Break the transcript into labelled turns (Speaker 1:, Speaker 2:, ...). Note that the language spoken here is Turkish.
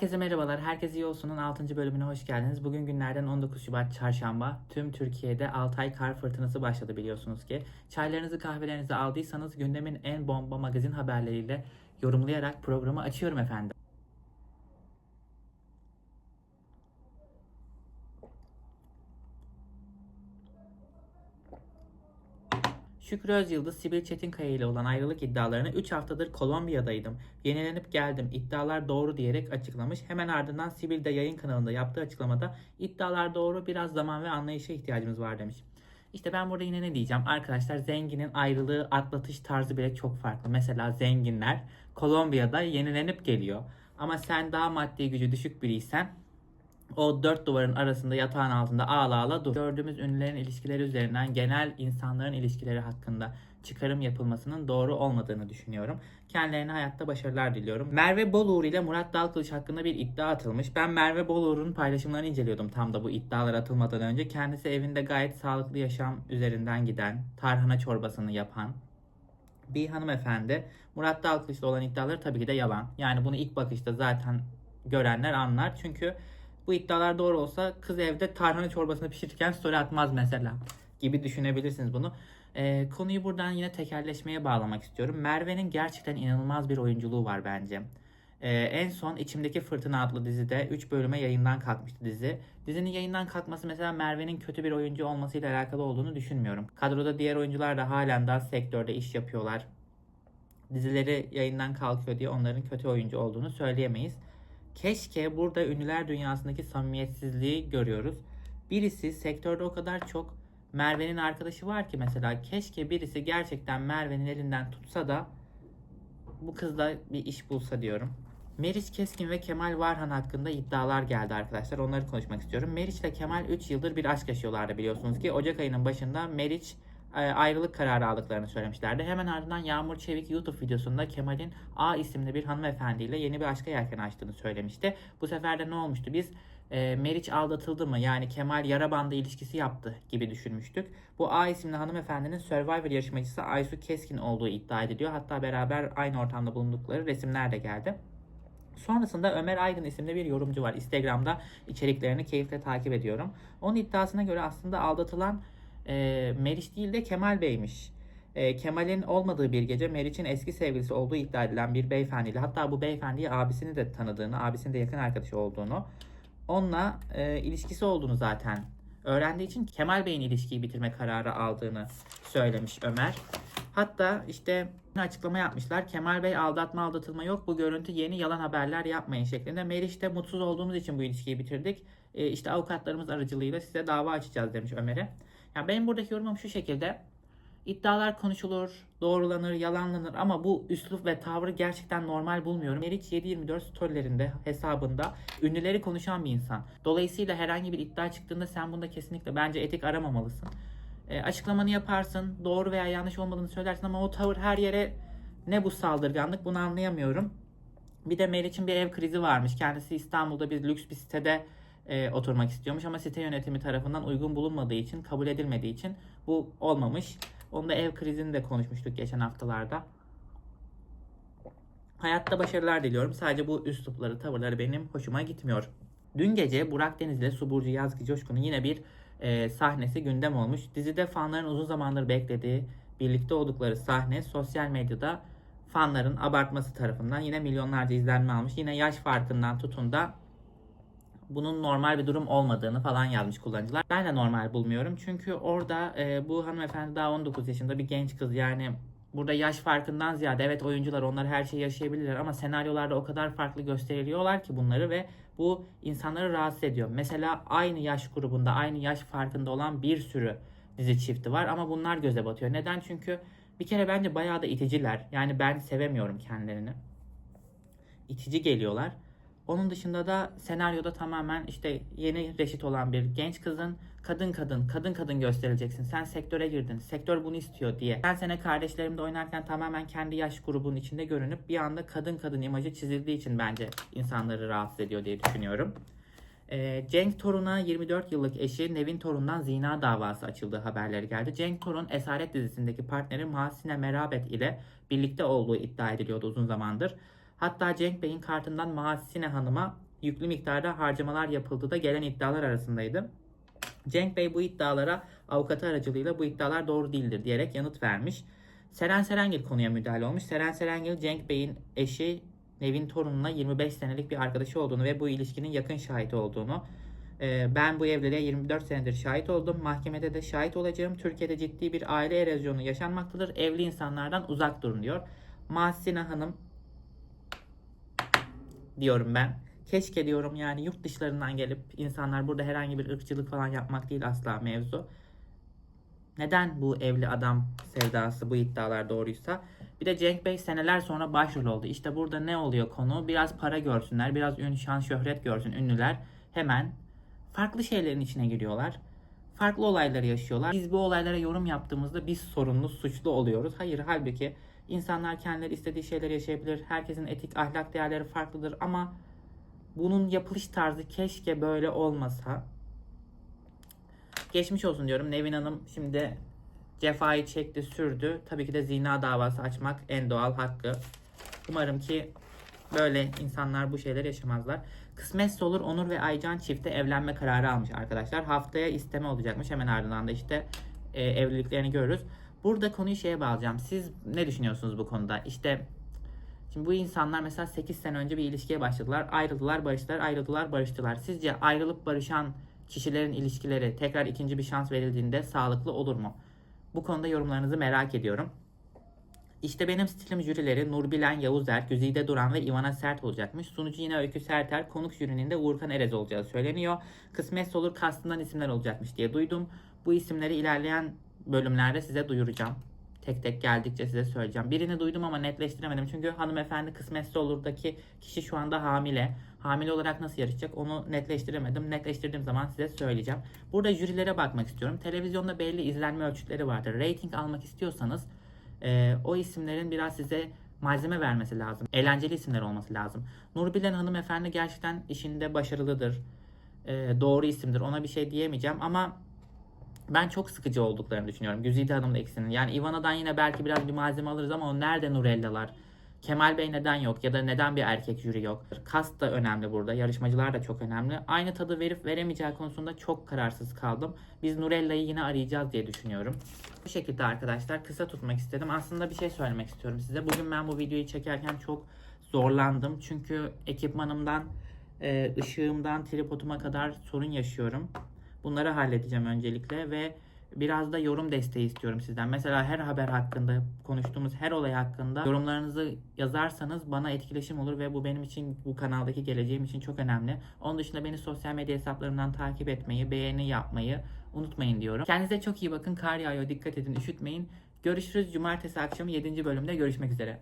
Speaker 1: Herkese merhabalar. Herkes iyi olsunun 6. bölümüne hoş geldiniz. Bugün günlerden 19 Şubat Çarşamba. Tüm Türkiye'de Altay kar fırtınası başladı biliyorsunuz ki. Çaylarınızı kahvelerinizi aldıysanız gündemin en bomba magazin haberleriyle yorumlayarak programı açıyorum efendim. Şükrü Özyıldız, Sibel Çetinkaya ile olan ayrılık iddialarını 3 haftadır Kolombiya'daydım. Yenilenip geldim. İddialar doğru diyerek açıklamış. Hemen ardından Sibel de yayın kanalında yaptığı açıklamada iddialar doğru biraz zaman ve anlayışa ihtiyacımız var demiş. İşte ben burada yine ne diyeceğim? Arkadaşlar zenginin ayrılığı atlatış tarzı bile çok farklı. Mesela zenginler Kolombiya'da yenilenip geliyor. Ama sen daha maddi gücü düşük biriysen o dört duvarın arasında yatağın altında ağla ağla dur. Gördüğümüz ünlülerin ilişkileri üzerinden genel insanların ilişkileri hakkında çıkarım yapılmasının doğru olmadığını düşünüyorum. Kendilerine hayatta başarılar diliyorum. Merve Boluğur ile Murat Dalkılıç hakkında bir iddia atılmış. Ben Merve Boluğur'un paylaşımlarını inceliyordum tam da bu iddialar atılmadan önce. Kendisi evinde gayet sağlıklı yaşam üzerinden giden, tarhana çorbasını yapan, bir hanımefendi. Murat Dalkılıç'la olan iddiaları tabii ki de yalan. Yani bunu ilk bakışta zaten görenler anlar. Çünkü bu iddialar doğru olsa kız evde tarhana çorbasını pişirirken story atmaz mesela gibi düşünebilirsiniz bunu. Ee, konuyu buradan yine tekerleşmeye bağlamak istiyorum. Merve'nin gerçekten inanılmaz bir oyunculuğu var bence. Ee, en son İçimdeki Fırtına adlı dizide 3 bölüme yayından kalkmıştı dizi. Dizinin yayından kalkması mesela Merve'nin kötü bir oyuncu olmasıyla alakalı olduğunu düşünmüyorum. Kadroda diğer oyuncular da halen daha sektörde iş yapıyorlar. Dizileri yayından kalkıyor diye onların kötü oyuncu olduğunu söyleyemeyiz. Keşke burada ünlüler dünyasındaki samimiyetsizliği görüyoruz. Birisi sektörde o kadar çok Merve'nin arkadaşı var ki mesela keşke birisi gerçekten Merve'nin elinden tutsa da bu kızla bir iş bulsa diyorum. Meriç Keskin ve Kemal Varhan hakkında iddialar geldi arkadaşlar. Onları konuşmak istiyorum. Meriç ile Kemal 3 yıldır bir aşk yaşıyorlardı biliyorsunuz ki. Ocak ayının başında Meriç ayrılık kararı aldıklarını söylemişlerdi. Hemen ardından Yağmur Çevik YouTube videosunda Kemal'in A isimli bir hanımefendiyle yeni bir aşka yelken açtığını söylemişti. Bu sefer de ne olmuştu? Biz e, Meriç aldatıldı mı yani Kemal yara bandı ilişkisi yaptı gibi düşünmüştük. Bu A isimli hanımefendinin Survivor yarışmacısı Aysu Keskin olduğu iddia ediliyor. Hatta beraber aynı ortamda bulundukları resimler de geldi. Sonrasında Ömer Aydın isimli bir yorumcu var. Instagram'da içeriklerini keyifle takip ediyorum. Onun iddiasına göre aslında aldatılan e, Meriç değil de Kemal Bey'miş. E, Kemal'in olmadığı bir gece Meriç'in eski sevgilisi olduğu iddia edilen bir beyefendiyle hatta bu beyefendiyi abisini de tanıdığını, abisinin de yakın arkadaşı olduğunu, onunla e, ilişkisi olduğunu zaten öğrendiği için Kemal Bey'in ilişkiyi bitirme kararı aldığını söylemiş Ömer. Hatta işte açıklama yapmışlar. Kemal Bey aldatma aldatılma yok. Bu görüntü yeni yalan haberler yapmayın şeklinde. Meriç de mutsuz olduğumuz için bu ilişkiyi bitirdik. E, işte avukatlarımız aracılığıyla size dava açacağız demiş Ömer'e. Yani benim buradaki yorumum şu şekilde. İddialar konuşulur, doğrulanır, yalanlanır ama bu üslup ve tavrı gerçekten normal bulmuyorum. Meriç 724 storylerinde, hesabında ünlüleri konuşan bir insan. Dolayısıyla herhangi bir iddia çıktığında sen bunda kesinlikle bence etik aramamalısın. E, açıklamanı yaparsın, doğru veya yanlış olmadığını söylersin ama o tavır her yere ne bu saldırganlık bunu anlayamıyorum. Bir de Meriç'in bir ev krizi varmış. Kendisi İstanbul'da bir lüks bir sitede e, oturmak istiyormuş ama site yönetimi tarafından uygun bulunmadığı için, kabul edilmediği için bu olmamış. Onun da ev krizini de konuşmuştuk geçen haftalarda. Hayatta başarılar diliyorum. Sadece bu üslupları, tavırları benim hoşuma gitmiyor. Dün gece Burak Deniz ile Suburcu Yazgı Coşkun'un yine bir e, sahnesi gündem olmuş. Dizide fanların uzun zamandır beklediği, birlikte oldukları sahne sosyal medyada fanların abartması tarafından yine milyonlarca izlenme almış. Yine yaş farkından tutun da bunun normal bir durum olmadığını falan yazmış kullanıcılar. Ben de normal bulmuyorum. Çünkü orada e, bu hanımefendi daha 19 yaşında bir genç kız. Yani burada yaş farkından ziyade evet oyuncular onlar her şeyi yaşayabilirler ama senaryolarda o kadar farklı gösteriliyorlar ki bunları ve bu insanları rahatsız ediyor. Mesela aynı yaş grubunda, aynı yaş farkında olan bir sürü dizi çifti var ama bunlar göze batıyor. Neden? Çünkü bir kere bence bayağı da iticiler. Yani ben sevemiyorum kendilerini. İtici geliyorlar. Onun dışında da senaryoda tamamen işte yeni reşit olan bir genç kızın kadın kadın, kadın kadın gösterileceksin. Sen sektöre girdin, sektör bunu istiyor diye. Ben sene kardeşlerimde oynarken tamamen kendi yaş grubunun içinde görünüp bir anda kadın kadın imajı çizildiği için bence insanları rahatsız ediyor diye düşünüyorum. Ee, Cenk Torun'a 24 yıllık eşi Nevin Torun'dan zina davası açıldığı haberleri geldi. Cenk Torun Esaret dizisindeki partneri Mahsine Merabet ile birlikte olduğu iddia ediliyordu uzun zamandır. Hatta Cenk Bey'in kartından Mahsine Hanım'a yüklü miktarda harcamalar yapıldığı da gelen iddialar arasındaydı. Cenk Bey bu iddialara avukatı aracılığıyla bu iddialar doğru değildir diyerek yanıt vermiş. Seren Serengil konuya müdahale olmuş. Seren Serengil Cenk Bey'in eşi Nevin Torun'la 25 senelik bir arkadaşı olduğunu ve bu ilişkinin yakın şahit olduğunu e, ben bu evliliğe 24 senedir şahit oldum. Mahkemede de şahit olacağım. Türkiye'de ciddi bir aile erozyonu yaşanmaktadır. Evli insanlardan uzak durun diyor. Mahsine Hanım diyorum ben. Keşke diyorum yani yurt dışlarından gelip insanlar burada herhangi bir ırkçılık falan yapmak değil asla mevzu. Neden bu evli adam sevdası bu iddialar doğruysa? Bir de Cenk Bey seneler sonra başrol oldu. İşte burada ne oluyor konu? Biraz para görsünler, biraz ün, şan, şöhret görsün ünlüler. Hemen farklı şeylerin içine giriyorlar. Farklı olayları yaşıyorlar. Biz bu olaylara yorum yaptığımızda biz sorumlu, suçlu oluyoruz. Hayır halbuki insanlar kendileri istediği şeyler yaşayabilir. Herkesin etik, ahlak değerleri farklıdır ama bunun yapılış tarzı keşke böyle olmasa. Geçmiş olsun diyorum. Nevin Hanım şimdi cefayı çekti, sürdü. Tabii ki de zina davası açmak en doğal hakkı. Umarım ki böyle insanlar bu şeyler yaşamazlar. Kısmetse olur Onur ve Aycan çifte evlenme kararı almış arkadaşlar. Haftaya isteme olacakmış. Hemen ardından da işte e, evliliklerini görürüz. Burada konuyu şeye bağlayacağım. Siz ne düşünüyorsunuz bu konuda? İşte Şimdi bu insanlar mesela 8 sene önce bir ilişkiye başladılar. Ayrıldılar, barıştılar, ayrıldılar, barıştılar. Sizce ayrılıp barışan kişilerin ilişkileri tekrar ikinci bir şans verildiğinde sağlıklı olur mu? Bu konuda yorumlarınızı merak ediyorum. İşte benim stilim jürileri Nurbilen Yavuzer, Güzide Duran ve Ivana Sert olacakmış. Sunucu yine Öykü Serter, konuk jürinin de Uğurkan Erez olacağı söyleniyor. Kısmetse olur kastından isimler olacakmış diye duydum. Bu isimleri ilerleyen bölümlerde size duyuracağım. Tek tek geldikçe size söyleyeceğim. Birini duydum ama netleştiremedim. Çünkü hanımefendi kısmetse olurdaki kişi şu anda hamile. Hamile olarak nasıl yarışacak onu netleştiremedim. Netleştirdiğim zaman size söyleyeceğim. Burada jürilere bakmak istiyorum. Televizyonda belli izlenme ölçütleri vardır. Rating almak istiyorsanız e, o isimlerin biraz size malzeme vermesi lazım. Eğlenceli isimler olması lazım. Nurbilen hanımefendi gerçekten işinde başarılıdır. E, doğru isimdir. Ona bir şey diyemeyeceğim ama ben çok sıkıcı olduklarını düşünüyorum. Güzide Hanım da ikisinin. Yani Ivana'dan yine belki biraz bir malzeme alırız ama o nerede Nurellalar? Kemal Bey neden yok ya da neden bir erkek jüri yok? Kast da önemli burada. Yarışmacılar da çok önemli. Aynı tadı verip veremeyeceği konusunda çok kararsız kaldım. Biz Nurella'yı yine arayacağız diye düşünüyorum. Bu şekilde arkadaşlar kısa tutmak istedim. Aslında bir şey söylemek istiyorum size. Bugün ben bu videoyu çekerken çok zorlandım. Çünkü ekipmanımdan, e, ışığımdan, tripoduma kadar sorun yaşıyorum. Bunları halledeceğim öncelikle ve biraz da yorum desteği istiyorum sizden. Mesela her haber hakkında, konuştuğumuz her olay hakkında yorumlarınızı yazarsanız bana etkileşim olur ve bu benim için, bu kanaldaki geleceğim için çok önemli. Onun dışında beni sosyal medya hesaplarımdan takip etmeyi, beğeni yapmayı unutmayın diyorum. Kendinize çok iyi bakın. Kar yağıyor. Dikkat edin. Üşütmeyin. Görüşürüz. Cumartesi akşamı 7. bölümde görüşmek üzere.